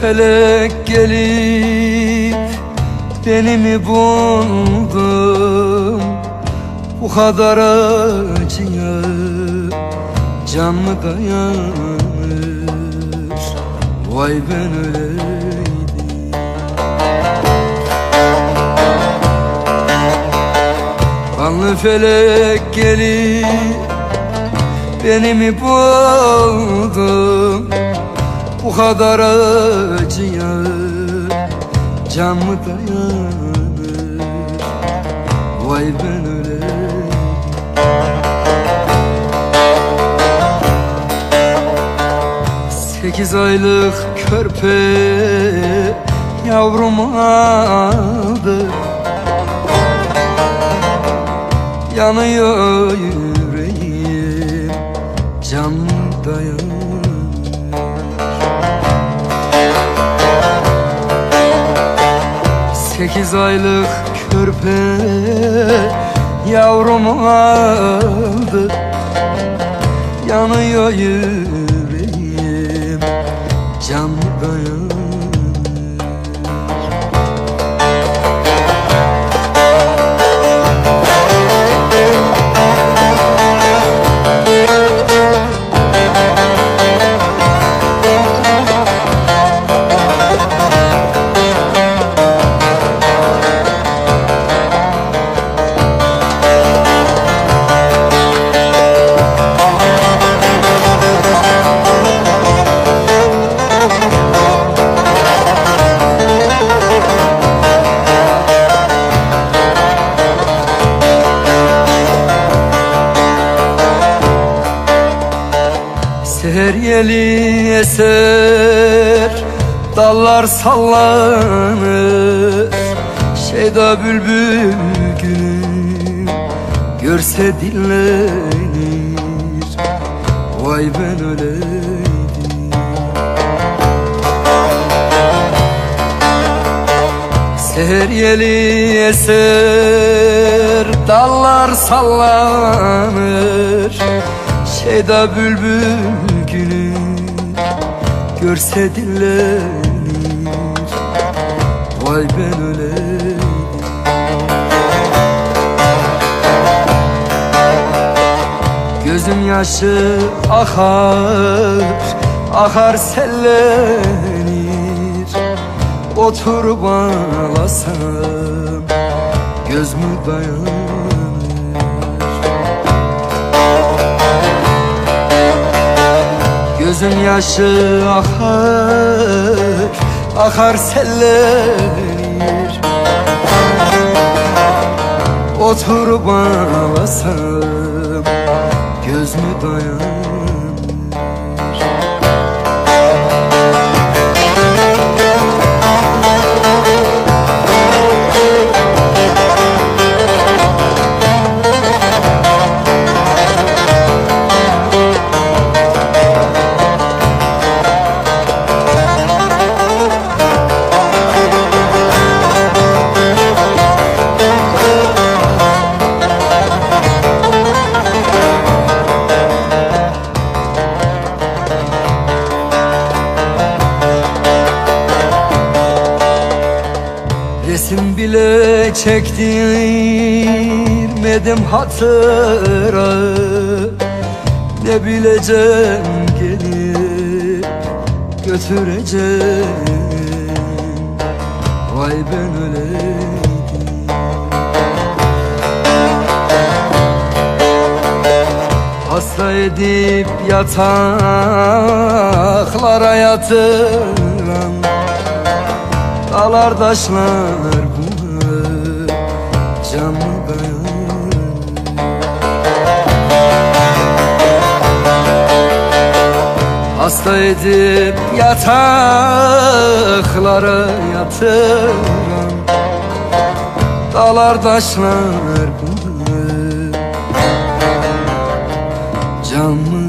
felek gelip beni mi buldun? Bu kadar acıya can mı dayanır? Vay ben öyleydim. Kanlı felek gelip beni mi buldun Bu kadar acıya can mı dayanır? Vay ben öyleyim Sekiz aylık körpe yavrum aldı. Yanıyor yüreğim can dayanır Sekiz aylık körpe yavrum aldı. Yanıyor yüreğim can dayanır Seher yeli eser Dallar sallanır. Şeyda bülbül gülüm Görse dinlenir. Vay ben öyleydim. Seher yeli eser Dallar sallanır. Şeyda bülbül gülüm Görse dinlenir Vay ben öyleydim Gözüm yaşı akar Akar sellenir. Oturup ağlasam Göz mü dayanır Gözüm yaşı akar Akar sellenir Oturup ağlasam Göz mü dayanır Resim bile çektirmedim hatıra. Ne bileceğim gelip götüreceğim. Vay ben öyleydim Hasta edip yataklara yatıran Dağlar taşlar buna canı dayanır Hasta edip yataklara yatıran Dağlar taşlar buna canı